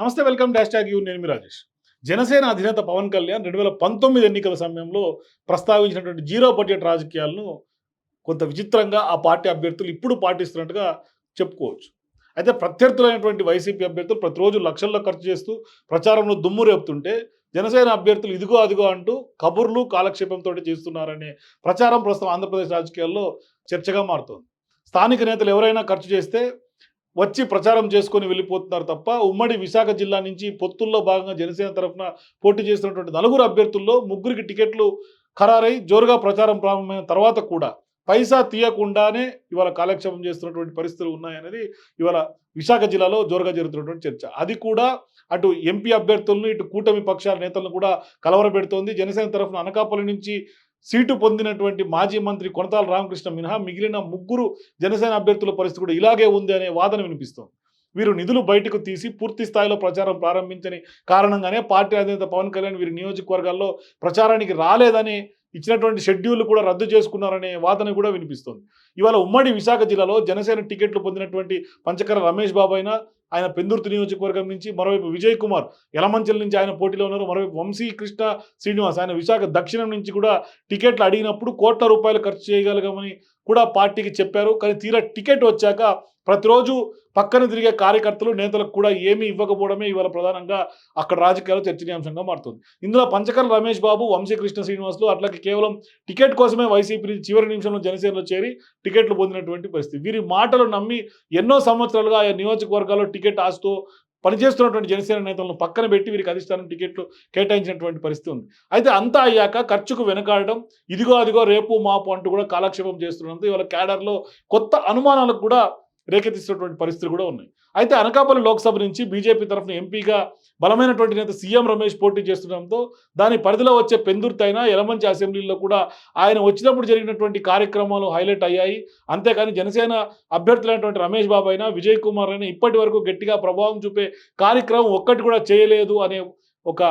నమస్తే welcome dash tag you. నేను మీ రాజేష్. జనసేన అధినేత పవన్ కళ్యాణ్ రెండు వేల పంతొమ్మిది ఎన్నికల సమయంలో ప్రస్తావించినటువంటి జీరో బడ్జెట్ రాజకీయాలను కొంత విచిత్రంగా ఆ పార్టీ అభ్యర్థులు ఇప్పుడు పాటిస్తున్నట్టుగా చెప్పుకోవచ్చు. అయితే ప్రత్యర్థులైనటువంటి వైసీపీ అభ్యర్థులు ప్రతిరోజు లక్షల్లో ఖర్చు చేస్తూ ప్రచారంలో దుమ్ము రేపుతుంటే జనసేన అభ్యర్థులు ఇదిగో అదిగో అంటూ కబుర్లు కాలక్షేపంతో చేస్తున్నారనే ప్రచారం ప్రస్తుతం ఆంధ్రప్రదేశ్ రాజకీయాల్లో చర్చగా మారుతోంది. స్థానిక నేతలు ఎవరైనా ఖర్చు చేస్తే వచ్చి ప్రచారం చేసుకొని వెళ్ళిపోతున్నారు తప్ప ఉమ్మడి విశాఖ జిల్లా నుంచి పొత్తుల్లో భాగంగా జనసేన తరఫున పోటీ చేస్తున్నటువంటి నలుగురు అభ్యర్థుల్లో ముగ్గురికి టికెట్లు ఖరారై జోరుగా ప్రచారం ప్రారంభమైన తర్వాత కూడా పైసా తీయకుండానే ఇవాళ కాలక్షేపం చేస్తున్నటువంటి పరిస్థితులు ఉన్నాయనేది ఇవాళ విశాఖ జిల్లాలో జోరుగా జరుగుతున్నటువంటి చర్చ. అది కూడా అటు ఎంపీ అభ్యర్థులను ఇటు కూటమి పక్షాల నేతలను కూడా కలవరపెడుతోంది. జనసేన తరఫున అనకాపల్లి నుంచి సీటు పొందినటువంటి మాజీ మంత్రి కొనతాల రామకృష్ణ మినహా మిగిలిన ముగ్గురు జనసేన అభ్యర్థుల పరిస్థితి కూడా ఇలాగే ఉంది అనే వాదన వినిపిస్తోంది. వీరు నిధులు బయటకు తీసి పూర్తి స్థాయిలో ప్రచారం ప్రారంభించని కారణంగానే పార్టీ అధినేత పవన్ కళ్యాణ్ వీరి నియోజకవర్గాల్లో ప్రచారానికి రాలేదని ఇచ్చినటువంటి షెడ్యూల్ కూడా రద్దు చేసుకున్నారనే వాదన కూడా వినిపిస్తోంది. ఇవాళ ఉమ్మడి విశాఖ జిల్లాలో జనసేన టికెట్లు పొందినటువంటి పంచకర రమేష్ బాబు అయినా ఆయన పెందుర్తి నియోజకవర్గం నుంచి మరోవైపు విజయ్ కుమార్ యలమంచల్ నుంచి ఆయన పోటీలో ఉన్నారు. మరోవైపు వంశీ కృష్ణ శ్రీనివాస్ ఆయన విశాఖ దక్షిణం నుంచి కూడా టికెట్లు అడిగినప్పుడు కోట్ల రూపాయలు ఖర్చు చేయగలగమని కూడా పార్టీకి చెప్పారు. కానీ తీరా టికెట్ వచ్చాక ప్రతిరోజు పక్కన తిరిగే కార్యకర్తలు నేతలకు కూడా ఏమీ ఇవ్వకపోవడమే ఇవాళ ప్రధానంగా అక్కడ రాజకీయాలు చర్చనీయాంశంగా మారుతుంది. ఇందులో పంచకర్ల రమేష్ బాబు వంశీకృష్ణ శ్రీనివాసులు అట్లాగే కేవలం టికెట్ కోసమే వైసీపీ చివరి నిమిషంలో జనసేనలో చేరి టికెట్లు పొందినటువంటి పరిస్థితి. వీరి మాటలు నమ్మి ఎన్నో సంవత్సరాలుగా ఆ నియోజకవర్గాల్లో టికెట్ ఆశతో పనిచేస్తున్నటువంటి జనసేన నేతలను పక్కన పెట్టి వీరికి అధిష్టానం టికెట్లు కేటాయించినటువంటి పరిస్థితి ఉంది. అయితే అంతా అయ్యాక ఖర్చుకు వెనకాడడం ఇదిగో అదిగో రేపు మాపు అంటూ కూడా కాలక్షేపం చేస్తున్నందుకు ఇవాళ క్యాడర్లో కొత్త అనుమానాలకు కూడా రేకెత్తిస్తున్నటువంటి పరిస్థితులు కూడా ఉన్నాయి. అయితే అనకాపల్లి లోక్సభ నుంచి బీజేపీ తరఫున ఎంపీగా బలమైనటువంటి నేత సీఎం రమేష్ పోటీ చేస్తుండడంతో దాని పరిధిలో వచ్చే పెందుర్తైన అయినా యలమంచి అసెంబ్లీలో కూడా ఆయన వచ్చినప్పుడు జరిగినటువంటి కార్యక్రమాలు హైలైట్ అయ్యాయి. అంతేకాని జనసేన అభ్యర్థులైనటువంటి రమేష్ బాబు అయినా విజయ్ కుమార్ అయినా ఇప్పటి వరకు గట్టిగా ప్రభావం చూపే కార్యక్రమం ఒక్కటి కూడా చేయలేదు అనే ఒక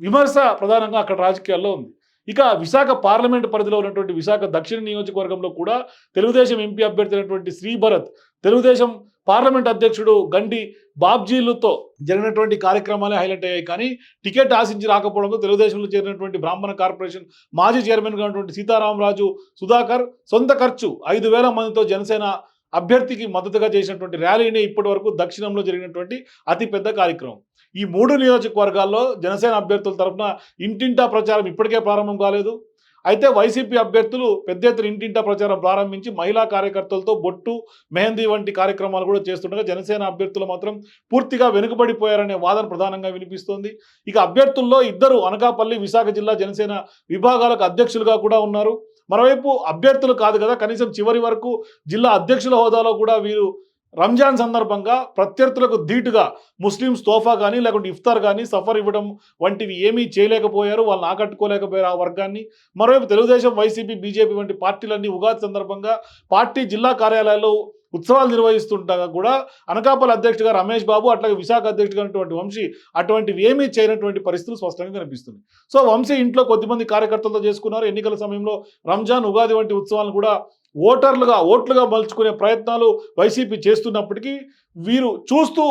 విమర్శ ప్రధానంగా అక్కడ రాజకీయాల్లో ఉంది. ఇక విశాఖ పార్లమెంట్ పరిధిలో ఉన్నటువంటి విశాఖ దక్షిణ నియోజకవర్గంలో కూడా తెలుగుదేశం ఎంపీ అభ్యర్థి అయినటువంటి శ్రీభరత్ తెలుగుదేశం పార్లమెంట్ అధ్యక్షుడు గండి బాబ్జీలతో జరిగినటువంటి కార్యక్రమాలే హైలైట్ అయ్యాయి. కానీ టికెట్ ఆశించి రాకపోవడంతో తెలుగుదేశంలో చేరినటువంటి బ్రాహ్మణ కార్పొరేషన్ మాజీ చైర్మన్గా ఉన్నటువంటి సీతారామరాజు సుధాకర్ సొంత ఖర్చు ఐదు వేల మందితో జనసేన అభ్యర్థికి మద్దతుగా చేసినటువంటి ర్యాలీని ఇప్పటి వరకు దక్షిణంలో జరిగినటువంటి అతిపెద్ద కార్యక్రమం. ఈ మూడు నియోజకవర్గాల్లో జనసేన అభ్యర్థుల తరఫున ఇంటింటా ప్రచారం ఇప్పటికే ప్రారంభం కాలేదు. అయితే వైసీపీ అభ్యర్థులు పెద్ద ఎత్తున ఇంటింటా ప్రచారం ప్రారంభించి మహిళా కార్యకర్తలతో బొట్టు మెహందీ వంటి కార్యక్రమాలు కూడా చేస్తుండగా జనసేన అభ్యర్థులు మాత్రం పూర్తిగా వెనుకబడిపోయారనే వాదన ప్రధానంగా వినిపిస్తోంది. ఇక అభ్యర్థుల్లో ఇద్దరు అనకాపల్లి విశాఖ జిల్లా జనసేన విభాగాలకు అధ్యక్షులుగా కూడా ఉన్నారు. మరోవైపు అభ్యర్థులు కాదు కదా కనీసం చివరి వరకు జిల్లా అధ్యక్షుల హోదాలో కూడా వీరు రంజాన్ సందర్భంగా ప్రత్యర్థులకు ధీటుగా ముస్లిమ్స్ తోఫా కానీ లేకుంటే ఇఫ్తార్ కానీ సఫర్ ఇవ్వడం వంటివి ఏమీ చేయలేకపోయారు వాళ్ళని ఆకట్టుకోలేకపోయారు ఆ వర్గాన్ని. మరోవైపు తెలుగుదేశం వైసీపీ బీజేపీ వంటి పార్టీలన్నీ ఉగాది సందర్భంగా పార్టీ జిల్లా కార్యాలయాల్లో ఉత్సవాలు నిర్వహిస్తుండగా కూడా అనకాపల్లి అధ్యక్షుడిగా రమేష్ బాబు అట్లాగే విశాఖ అధ్యక్షుడిగా వంశీ అటువంటివి ఏమీ చేయనటువంటి పరిస్థితులు స్పష్టంగా కనిపిస్తుంది సో వంశీ ఇంట్లో కొద్దిమంది కార్యకర్తలతో చేసుకున్నారు. ఎన్నికల సమయంలో రంజాన్ ఉగాది వంటి ఉత్సవాలను కూడా ఓటర్లుగా ఓట్లుగా మలుచుకునే ప్రయత్నాలు వైసీపీ చేస్తున్నప్పటికీ వీరు చూస్తూ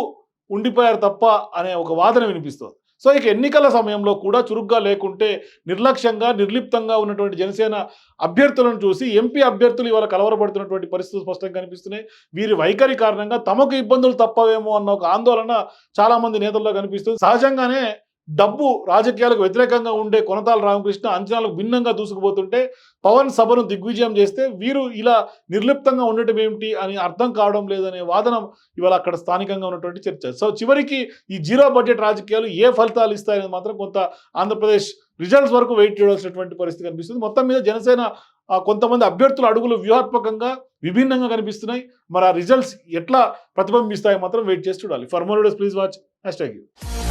ఉండిపోయారు తప్ప అనే ఒక వాదన వినిపిస్తుంది. సో ఇక ఎన్నికల సమయంలో కూడా చురుగ్గా లేకుంటే నిర్లక్ష్యంగా నిర్లిప్తంగా ఉన్నటువంటి జనసేన అభ్యర్థులను చూసి ఎంపీ అభ్యర్థులు ఇవాళ కలవరపడుతున్నటువంటి పరిస్థితులు స్పష్టంగా కనిపిస్తున్నాయి. వీరి వైఖరి కారణంగా తమకు ఇబ్బందులు తప్పవేమో అన్న ఒక ఆందోళన చాలామంది నేతల్లో కనిపిస్తుంది. సహజంగానే డబ్బు రాజకీయాలకు వ్యతిరేకంగా ఉండే కొనతాల రామకృష్ణ అంచనాలకు భిన్నంగా దూసుకుపోతుంటే పవన్ సభను దిగ్విజయం చేస్తే వీరు ఇలా నిర్లిప్తంగా ఉండటం ఏమిటి అని అర్థం కావడం లేదనే వాదన ఇవాళ అక్కడ స్థానికంగా ఉన్నటువంటి చర్చ. సో చివరికి ఈ జీరో బడ్జెట్ రాజకీయాలు ఏ ఫలితాలు ఇస్తాయనేది మాత్రం కొంత ఆంధ్రప్రదేశ్ రిజల్ట్స్ వరకు వెయిట్ చేయవలసినటువంటి పరిస్థితి కనిపిస్తుంది. మొత్తం మీద జనసేన కొంతమంది అభ్యర్థుల అడుగులు వ్యూహాత్మకంగా విభిన్నంగా కనిపిస్తున్నాయి. మరి ఆ రిజల్ట్స్ ఎట్లా ప్రతిబింబిస్తాయో మాత్రం వెయిట్ చేసి చూడాలి. For more please watch hashtag you